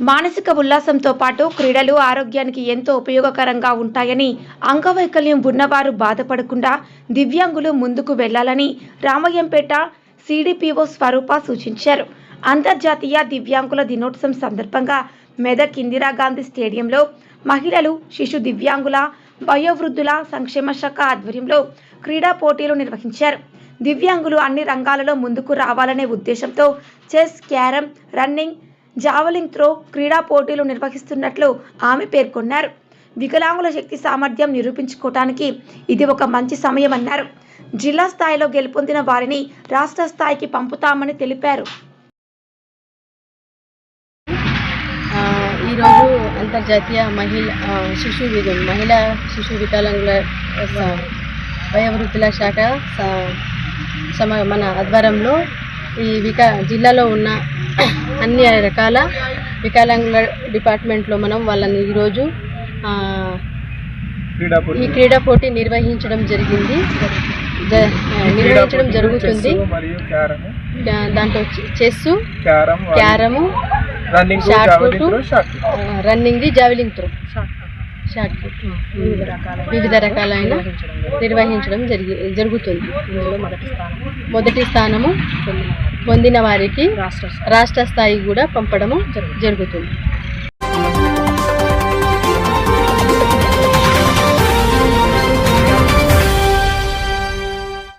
మానసిక ఉల్లాసంతో పాటు క్రీడలు ఆరోగ్యానికి ఎంతో ఉపయోగకరంగా ఉంటాయని అంగవైకల్యం ఉన్నవారు బాధపడకుండా దివ్యాంగులు ముందుకు వెళ్ళాలని రామయ్యంపేట సిడిపిఓ స్వరూప సూచించారు. అంతర్జాతీయ దివ్యాంగుల దినోత్సవం సందర్భంగా మెదక్ ఇందిరాగాంధీ స్టేడియంలో మహిళలు శిశు దివ్యాంగుల వయోవృద్ధుల సంక్షేమ శాఖ ఆధ్వర్యంలో క్రీడా పోటీలు నిర్వహించారు. దివ్యాంగులు అన్ని రంగాలలో ముందుకు రావాలనే ఉద్దేశంతో chess carrom running javelin throw క్రీడా పోటీలు నిర్వహిస్తున్నట్లు ఆమె పేర్కొన్నారు. వికలాంగుల శక్తి సామర్థ్యం నిరూపించుకోవటానికి ఇది ఒక మంచి సమయమన్నారు. జిల్లా స్థాయిలో గెలుపొందిన వారిని రాష్ట్ర స్థాయికి పంపుతామని తెలిపారు. ఈరోజు అంతర్జాతీయ మహిళ ఆ, శిశు మహిళా శిశు వికలాంగుల వయోవృద్ధుల శాఖ మన ఆధ్వర్యంలో ఈ విక జిల్లాలో ఉన్న అన్ని రకాల వికలాంగుల డిపార్ట్మెంట్లో మనం వాళ్ళని ఈరోజు ఈ క్రీడా పోటీ నిర్వహించడం జరిగింది. నిర్వహించడం జరుగుతుంది. దాంట్లో chess carrom shot put, running javelin throw shot put వివిధ రకాలైన నిర్వహించడం జరిగి జరుగుతుంది. మొదటి స్థానము. పొందిన వారికి రాష్ట్ర స్థాయి. కూడా పంపడము జరుగుతుంది.